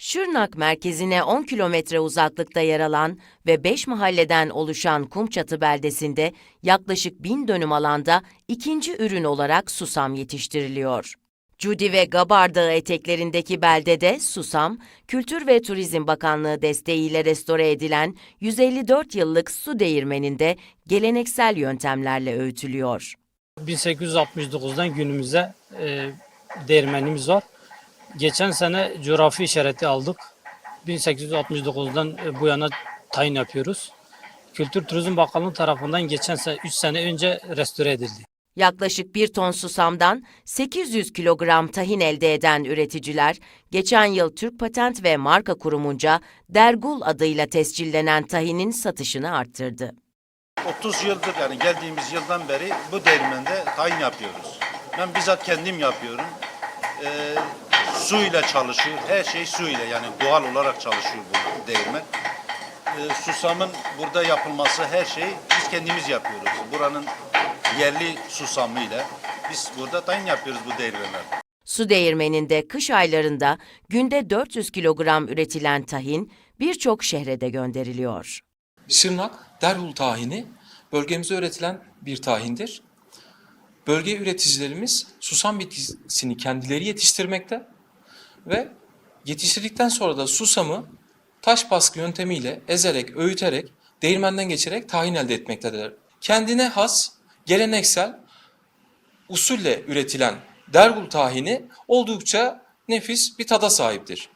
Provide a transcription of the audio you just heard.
Şırnak merkezine 10 kilometre uzaklıkta yer alan ve 5 mahalleden oluşan Kumçatı beldesinde yaklaşık 1000 dönüm alanda ikinci ürün olarak susam yetiştiriliyor. Cudi ve Gabar Dağı eteklerindeki beldede susam, Kültür ve Turizm Bakanlığı desteğiyle restore edilen 154 yıllık su değirmeninde geleneksel yöntemlerle öğütülüyor. 1869'dan günümüze e, değirmenimiz var. Geçen sene coğrafi işareti aldık. 1869'dan e, bu yana tayin yapıyoruz. Kültür Turizm Bakanlığı tarafından geçen sene 3 sene önce restore edildi. Yaklaşık bir ton susamdan 800 kilogram tahin elde eden üreticiler, geçen yıl Türk Patent ve Marka Kurumunca Dergul adıyla tescillenen tahinin satışını arttırdı. 30 yıldır yani geldiğimiz yıldan beri bu değirmende tayin yapıyoruz. Ben bizzat kendim yapıyorum. Ee, su ile çalışıyor. Her şey su ile yani doğal olarak çalışıyor bu değirmen. Ee, susamın burada yapılması her şeyi biz kendimiz yapıyoruz. Buranın yerli susamıyla biz burada tayin yapıyoruz bu değirmenlerde. Su değirmeninde kış aylarında günde 400 kilogram üretilen tahin birçok şehre de gönderiliyor. Şırnak, Derhul tahini bölgemizde üretilen bir tahindir. Bölge üreticilerimiz susam bitkisini kendileri yetiştirmekte ve yetiştirdikten sonra da susamı taş baskı yöntemiyle ezerek, öğüterek, değirmenden geçerek tahin elde etmektedirler. Kendine has, geleneksel usulle üretilen Dergul tahini oldukça nefis bir tada sahiptir.